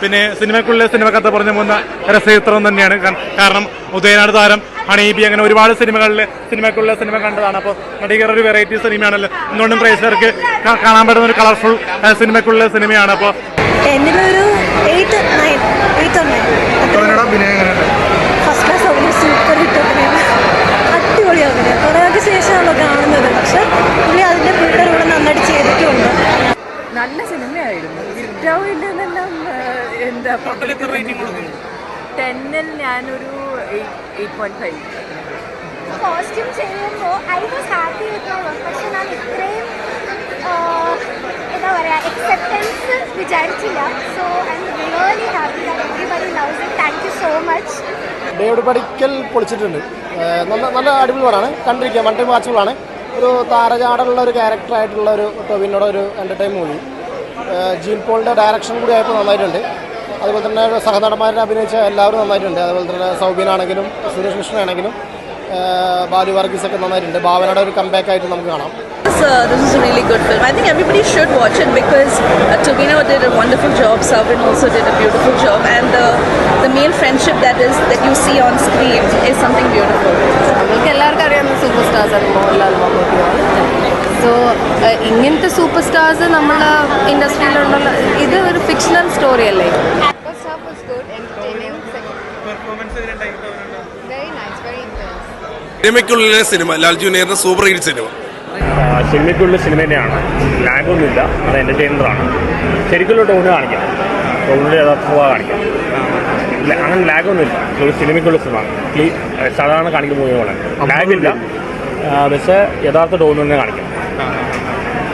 പിന്നെ സിനിമയ്ക്കുള്ളിലെ സിനിമ കഥ പറഞ്ഞു പോകുന്ന രസചിത്രം തന്നെയാണ്. കാരണം ഉദയനാട് താരം ഹണീബി അങ്ങനെ ഒരുപാട് സിനിമകളിൽ സിനിമയ്ക്കുള്ള സിനിമ കണ്ടതാണ്. അപ്പോൾ നടികർ ഒരു വെറൈറ്റി സിനിമയാണല്ലോ. എന്തുകൊണ്ടും പ്രേക്ഷകർക്ക് കാണാൻ പറ്റുന്ന ഒരു കളർഫുൾ സിനിമയ്ക്കുള്ള സിനിമയാണ്. അപ്പോൾ എന്നിലൊരു സിനിമയായിരുന്നു ഇല്ലെന്നെല്ലാം എന്താ ടെന്നിൽ ഞാനൊരു എയ്റ്റ് പോയിന്റ് ഫൈവ് കോസ്റ്റ്യൂം ചെയ്യുമ്പോൾ I was happy with my work പക്ഷെ ഞാൻ ഇത്രയും എന്താ പറയുക എക്സെപ്റ്റൻസ് വിചാരിച്ചില്ല. So I'm really happy everybody loves it thank you so much David Padikkal പൊളിച്ചിട്ടുണ്ട്. നല്ല നല്ല അടിപൊളി പടമാണ്. കണ്ടിരിക്കുക വൺ ടൈം വാച്ചുകളാണ് ഒരു താരജാടുള്ള ഒരു ക്യാരക്ടറായിട്ടുള്ള ഒരു ടൊവിനോടെ ഒരു എന്റർടൈൻ മൂവി. ജീൻ പോളിന്റെ ഡയറക്ഷൻ കൂടി ആയപ്പോൾ നന്നായിട്ടുണ്ട് അതുപോലെ തന്നെ സഹനടന്മാരെ അഭിനയിച്ച എല്ലാവരും നന്നായിട്ടുണ്ട് അതുപോലെ തന്നെ സൗബിനാണെങ്കിലും സുരേഷ് കൃഷ്ണനാണെങ്കിലും ബാലു വർഗീസ് ഒക്കെ നന്നായിട്ടുണ്ട് ഭാവനയുടെ ഒരു കംബാക്ക് ആയിട്ട് നമുക്ക് കാണാം This, uh, this is a really good film. I think everybody should watch it because uh, Tobino did a wonderful job. Savin also did a beautiful job, and the the main friendship that is that you see on screen is something beautiful. നമ്മൾക്ക് എല്ലാവർക്കും അറിയാവുന്ന super stars ആണ് മോഹൻലാൽ മമ്മൂട്ടിയാണ് so ഇങ്ങനത്തെ super stars നമ്മളെ ഇൻഡസ്ട്രിയിലുണ്ടല്ലോ ഇത് ഒരു ഫിക്ഷണൽ സ്റ്റോറി അല്ലേ? സിനിമയ്ക്കുള്ളിലെ സിനിമ ലാൽജു ജൂനിയറിന്റെ സൂപ്പർ ഹിറ്റ് സിനിമ. സിനിമയ്ക്കുള്ളിൽ സിനിമ തന്നെയാണ്. ലാഗൊന്നുമില്ല അത് എന്റർടൈനറാണ് ശരിക്കുള്ള ടോണ് കാണിക്കാം. ടോണിന്റെ യഥാർത്ഥ കാണിക്കാം. അങ്ങനെ ലാഗൊന്നുമില്ല. ഒരു സിനിമയ്ക്കുള്ള സിനിമ. സാധാരണ കാണിക്കുന്ന മൂവി പോലെ ലാഗില്ല. പക്ഷേ യഥാർത്ഥ ടോൺ തന്നെ കാണിക്കാം.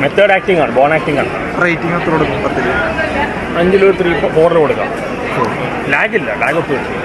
മെത്തേഡ് ആക്ടിംഗ് ആണ് ബോൺ ആക്ടിംഗ് ആണ്. റേറ്റിംഗ് എത്ര കൊടുക്കും അഞ്ചിലൊരു ത്രീ ഫോറിൽ കൊടുക്കാം. ലാഗില്ല ലാഗ് ഒട്ടുമില്ല